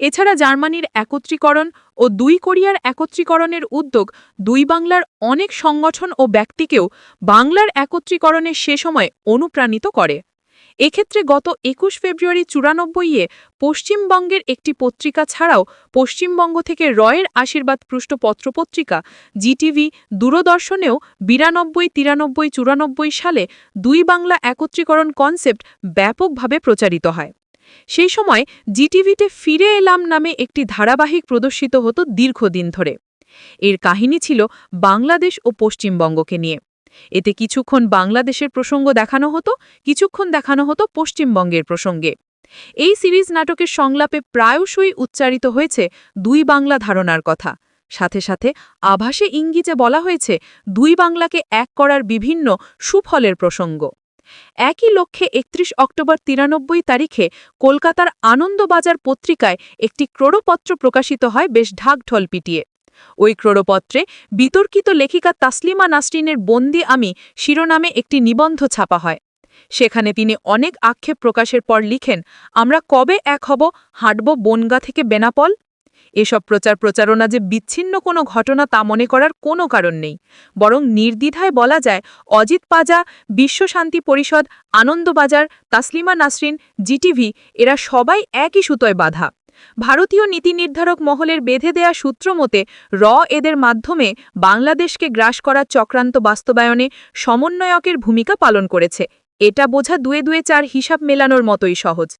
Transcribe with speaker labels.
Speaker 1: এছাড়া জার্মানির একত্রীকরণ ও দুই কোরিয়ার একত্রীকরণের উদ্যোগ দুই বাংলার অনেক সংগঠন ও ব্যক্তিকেও বাংলার একত্রীকরণে সে সময় অনুপ্রাণিত করে। এক্ষেত্রে গত একুশ ফেব্রুয়ারি চুরানব্বইয়ে পশ্চিমবঙ্গের একটি পত্রিকা ছাড়াও পশ্চিমবঙ্গ থেকে রয়ের আশীর্বাদ পৃষ্ঠ পত্রপত্রিকা জিটিভি, দূরদর্শনেও বিরানব্বই, তিরানব্বই, চুরানব্বই সালে দুই বাংলা একত্রীকরণ কনসেপ্ট ব্যাপকভাবে প্রচারিত হয়। সেই সময় জিটিভিতে ফিরে এলাম নামে একটি ধারাবাহিক প্রদর্শিত হতো দীর্ঘদিন ধরে। এর কাহিনী ছিল বাংলাদেশ ও পশ্চিমবঙ্গকে নিয়ে। এতে কিছুক্ষণ বাংলাদেশের প্রসঙ্গ দেখানো হতো, কিছুক্ষণ দেখানো হতো পশ্চিমবঙ্গের প্রসঙ্গে। এই সিরিজ নাটকের সংলাপে প্রায়শই উচ্চারিত হয়েছে দুই বাংলা ধারণার কথা। সাথে সাথে আভাসে ইঙ্গিতে বলা হয়েছে, দুই বাংলাকে এক করার বিভিন্ন সুফলের প্রসঙ্গ। একই লক্ষ্যে একত্রিশ অক্টোবর তিরানব্বই তারিখে কলকাতার আনন্দবাজার পত্রিকায় একটি ক্রোড়পত্র প্রকাশিত হয় বেশ ঢাকঢোল পিটিয়ে। ওই ক্রোড়পত্রে বিতর্কিত লেখিকা তাসলিমা নাসরিনের বন্দি আমি শিরোনামে একটি নিবন্ধ ছাপা হয়। সেখানে তিনি অনেক আক্ষেপ প্রকাশের পর লিখেন, আমরা কবে এক হব, হাঁটব বনগা থেকে বেনাপল? এসব প্রচার প্রচারণা যে বিচ্ছিন্ন কোনো ঘটনা তা মনে করার কোনো কারণ নেই। বরং নির্দ্বিধায় বলা যায়, অজিত পাজা, বিশ্ব শান্তি পরিষদ আনন্দবাজার তাসলিমা নাসরিন, জিটিভি, এরা সবাই একই সুতোয় বাধা। ভারতীয় নীতি নির্ধারক মহলের বেঁধে দেয়া সূত্র মতে, র এদের মাধ্যমে বাংলাদেশকে গ্রাস করার চক্রান্ত বাস্তবায়নে সমন্বয়কের ভূমিকা পালন করেছে। এটা বোঝা দুয়ে দুয়ে চার হিসাব মেলানোর মতোই সহজ।